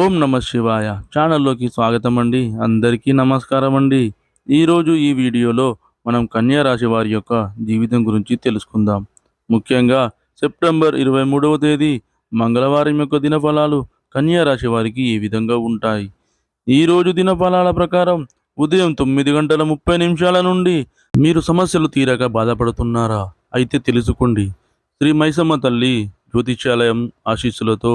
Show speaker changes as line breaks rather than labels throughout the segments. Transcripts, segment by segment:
ఓం నమ శివాయ. ఛానల్లోకి స్వాగతం అండి అందరికీ నమస్కారం అండి ఈరోజు ఈ వీడియోలో మనం కన్యా రాశి వారి యొక్క జీవితం గురించి తెలుసుకుందాం. ముఖ్యంగా సెప్టెంబర్ ఇరవై మూడవ తేదీ మంగళవారం యొక్క దినఫలాలు కన్యా రాశి వారికి ఈ విధంగా ఉంటాయి? ఈరోజు దినఫలాల ప్రకారం ఉదయం తొమ్మిది గంటల ముప్పై నిమిషాల నుండి మీరు సమస్యలు తీరక బాధపడుతున్నారా? అయితే తెలుసుకోండి. శ్రీ మైసమ్మ తల్లి జ్యోతిష్యాలయం ఆశీస్సులతో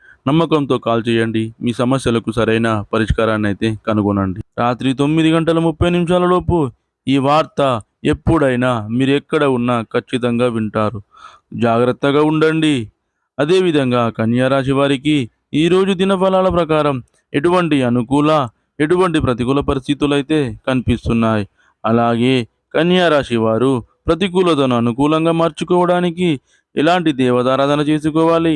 నమ్మకంతో కాల్ చేయండి. మీ సమస్యలకు సరైన పరిష్కారాన్ని అయితే కనుగొనండి. రాత్రి తొమ్మిది గంటల ముప్పై నిమిషాలలోపు ఈ వార్త ఎప్పుడైనా మీరు ఎక్కడ ఉన్నా ఖచ్చితంగా వింటారు. జాగ్రత్తగా ఉండండి. అదేవిధంగా కన్యారాశి వారికి ఈరోజు దినఫలాల ప్రకారం ఎటువంటి అనుకూల ఎటువంటి ప్రతికూల పరిస్థితులు అయితే కనిపిస్తున్నాయి. అలాగే కన్యారాశి వారు ప్రతికూలతను అనుకూలంగా మార్చుకోవడానికి ఎలాంటి దేవతారాధన చేసుకోవాలి?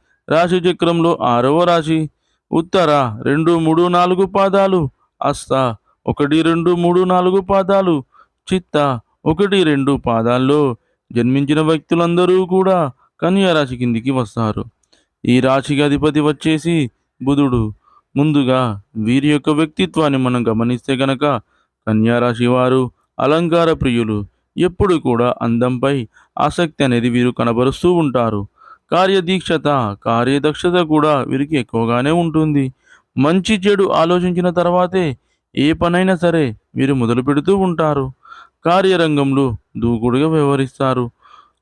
రాశి చక్రంలో ఆరవ రాశి. ఉత్తర రెండు మూడు నాలుగు పాదాలు. అస్త ఒకటి రెండు మూడు నాలుగు పాదాలు. చిత్త ఒకటి రెండు పాదాల్లో జన్మించిన వ్యక్తులందరూ కూడా కన్యా రాశి కిందికి వస్తారు. ఈ రాశికి అధిపతి వచ్చేసి బుధుడు. ముందుగా వీరి యొక్క వ్యక్తిత్వాన్ని మనం గమనిస్తే గనక కన్యా రాశి వారు అలంకార ప్రియులు. ఎప్పుడు కూడా అందంపై ఆసక్తి అనేది వీరు కనబరుస్తూ ఉంటారు. కార్యదీక్షత కార్యదక్షత కూడా వీరికి ఎక్కువగానే ఉంటుంది. మంచి చెడు ఆలోచించిన తర్వాతే ఏ పనైనా సరే వీరు మొదలు పెడుతూ ఉంటారు. కార్యరంగంలో దూకుడుగా వ్యవహరిస్తారు.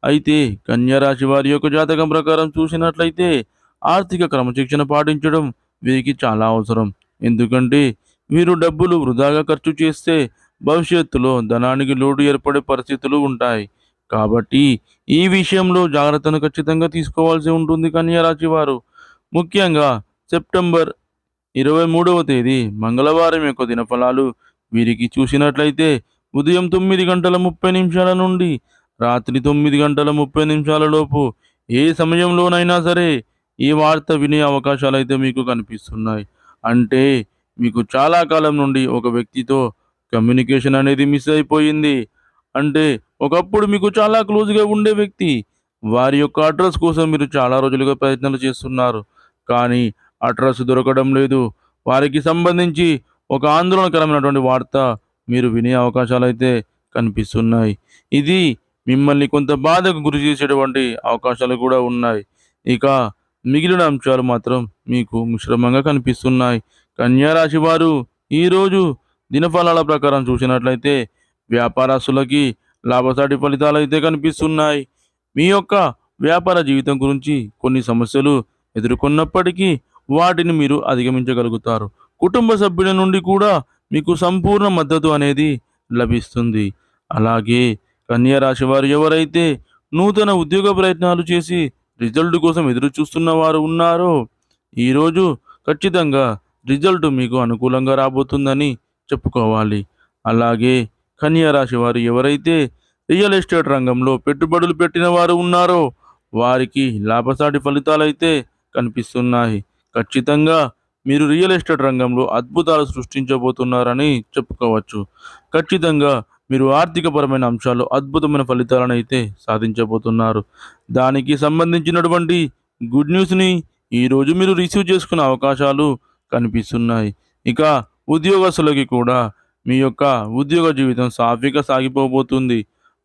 అయితే కన్యారాశి వారి యొక్క జాతకం ప్రకారం చూసినట్లయితే ఆర్థిక క్రమశిక్షణ పాటించడం వీరికి చాలా అవసరం. ఎందుకంటే వీరు డబ్బులు వృధాగా ఖర్చు చేస్తే భవిష్యత్తులో ధనానికి లోటు ఏర్పడే పరిస్థితులు ఉంటాయి. కాబట్టి ఈ విషయంలో జాగ్రత్తను ఖచ్చితంగా తీసుకోవాల్సి ఉంటుంది కన్యా వారు ముఖ్యంగా సెప్టెంబర్ ఇరవై మూడవ తేదీ మంగళవారం యొక్క దినఫలాలు వీరికి చూసినట్లయితే ఉదయం తొమ్మిది గంటల ముప్పై నిమిషాల నుండి రాత్రి తొమ్మిది గంటల ముప్పై నిమిషాల లోపు ఏ సమయంలోనైనా సరే ఈ వార్త వినే అవకాశాలు అయితే మీకు కనిపిస్తున్నాయి. అంటే మీకు చాలా కాలం నుండి ఒక వ్యక్తితో కమ్యూనికేషన్ అనేది మిస్ అయిపోయింది. అంటే ఒకప్పుడు మీకు చాలా క్లోజ్గా ఉండే వ్యక్తి. వారి యొక్క అడ్రస్ కోసం మీరు చాలా రోజులుగా ప్రయత్నాలు చేస్తున్నారు. కానీ అడ్రస్ దొరకడం లేదు. వారికి సంబంధించి ఒక ఆందోళనకరమైనటువంటి వార్త మీరు వినే అవకాశాలు అయితే కనిపిస్తున్నాయి. ఇది మిమ్మల్ని కొంత బాధకు గురి చేసేటువంటి అవకాశాలు కూడా ఉన్నాయి. ఇక మిగిలిన అంశాలు మాత్రం మీకు మిశ్రమంగా కనిపిస్తున్నాయి. కన్యా రాశి వారు ఈరోజు దినఫలాల ప్రకారం చూసినట్లయితే వ్యాపారస్తులకి లాభసాటి ఫలితాలు అయితే కనిపిస్తున్నాయి. మీ యొక్క వ్యాపార జీవితం గురించి కొన్ని సమస్యలు ఎదుర్కొన్నప్పటికీ వాటిని మీరు అధిగమించగలుగుతారు. కుటుంబ సభ్యుల నుండి కూడా మీకు సంపూర్ణ మద్దతు అనేది లభిస్తుంది. అలాగే కన్యా రాశి వారు ఎవరైతే నూతన ఉద్యోగ ప్రయత్నాలు చేసి రిజల్ట్ కోసం ఎదురు చూస్తున్న వారు ఉన్నారో ఈరోజు ఖచ్చితంగా రిజల్ట్ మీకు అనుకూలంగా రాబోతుందని చెప్పుకోవాలి. అలాగే కన్యా రాశి వారు ఎవరైతే రియల్ ఎస్టేట్ రంగంలో పెట్టుబడులు పెట్టిన వారు ఉన్నారో వారికి లాభసాటి ఫలితాలైతే కనిపిస్తున్నాయి. ఖచ్చితంగా మీరు రియల్ ఎస్టేట్ రంగంలో అద్భుతాలు సృష్టించబోతున్నారని చెప్పుకోవచ్చు. ఖచ్చితంగా మీరు ఆర్థికపరమైన అంశాల్లో అద్భుతమైన ఫలితాలను అయితే సాధించబోతున్నారు. దానికి సంబంధించినటువంటి గుడ్ న్యూస్ని ఈరోజు మీరు రిసీవ్ చేసుకునే అవకాశాలు కనిపిస్తున్నాయి. ఇక ఉద్యోగస్తులకి కూడా మీ యొక్క ఉద్యోగ జీవితం సాఫీగా సాగిపోబోతుంది.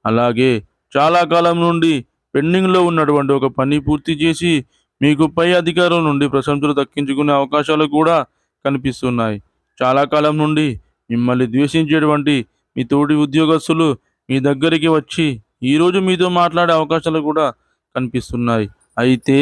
అలాగే చాలా కాలం నుండి పెండింగ్లో ఉన్నటువంటి ఒక పని పూర్తి చేసి మీకు పై అధికారం నుండి ప్రశంసలు దక్కించుకునే అవకాశాలు కూడా కనిపిస్తున్నాయి. చాలా కాలం నుండి మిమ్మల్ని ద్వేషించేటువంటి మీ తోటి ఉద్యోగస్తులు మీ దగ్గరికి వచ్చి ఈరోజు మీతో మాట్లాడే అవకాశాలు కూడా కనిపిస్తున్నాయి. అయితే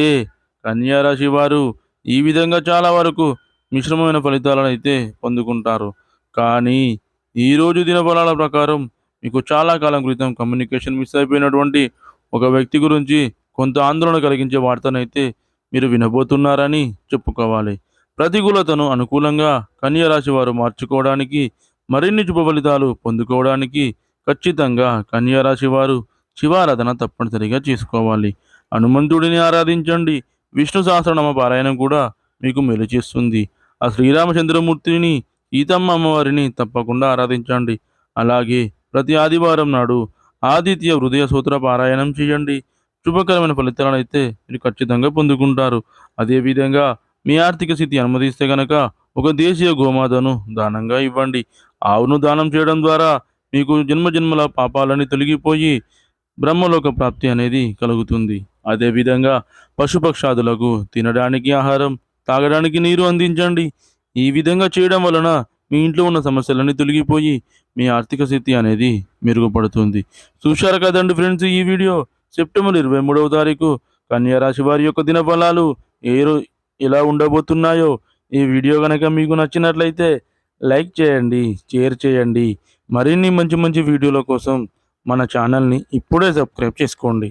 కన్యారాశి వారు ఈ విధంగా చాలా వరకు మిశ్రమమైన ఫలితాలను అయితే పొందుకుంటారు. కానీ ఈరోజు దినఫలాల ప్రకారం మీకు చాలా కాలం క్రితం కమ్యూనికేషన్ మిస్ అయిపోయినటువంటి ఒక వ్యక్తి గురించి కొంత ఆందోళన కలిగించే వార్తనైతే మీరు వినబోతున్నారని చెప్పుకోవాలి. ప్రతికూలతను అనుకూలంగా కన్యరాశి వారు మార్చుకోవడానికి మరిన్ని శుభ ఫలితాలు పొందుకోవడానికి ఖచ్చితంగా కన్యరాశి వారు శివారాధన తప్పనిసరిగా చేసుకోవాలి. హనుమంతుడిని ఆరాధించండి. విష్ణు సహస్రనామ పారాయణం కూడా మీకు మేలు చేస్తుంది. ఆ శ్రీరామచంద్రమూర్తిని ఈతమ్మ అమ్మవారిని తప్పకుండా ఆరాధించండి. అలాగే ప్రతి ఆదివారం నాడు ఆదిత్య హృదయ సూత్ర పారాయణం చేయండి. శుభకరమైన ఫలితాలను అయితే మీరు ఖచ్చితంగా పొందుకుంటారు. అదేవిధంగా మీ ఆర్థిక స్థితి అనుమతిస్తే కనుక ఒక దేశీయ గోమాతను దానంగా ఇవ్వండి. ఆవును దానం చేయడం ద్వారా మీకు జన్మ జన్మల పాపాలని తొలగిపోయి బ్రహ్మలోక ప్రాప్తి అనేది కలుగుతుంది. అదేవిధంగా పశుపక్షాదులకు తినడానికి ఆహారం తాగడానికి నీరు అందించండి. ఈ విధంగా చేయడం వలన మీ ఇంట్లో ఉన్న సమస్యలన్నీ తొలగిపోయి మీ ఆర్థిక స్థితి అనేది మెరుగుపడుతుంది. చూశారు కదండి ఫ్రెండ్స్ ఈ వీడియో? సెప్టెంబర్ ఇరవై మూడవ తారీఖు కన్యా రాశి వారి యొక్క దినఫలాలు ఏ రో ఎలా ఉండబోతున్నాయో ఈ వీడియో కనుక మీకు నచ్చినట్లయితే లైక్ చేయండి షేర్ చేయండి. మరిన్ని మంచి మంచి వీడియోల కోసం మన ఛానల్ని ఇప్పుడే సబ్స్క్రైబ్ చేసుకోండి.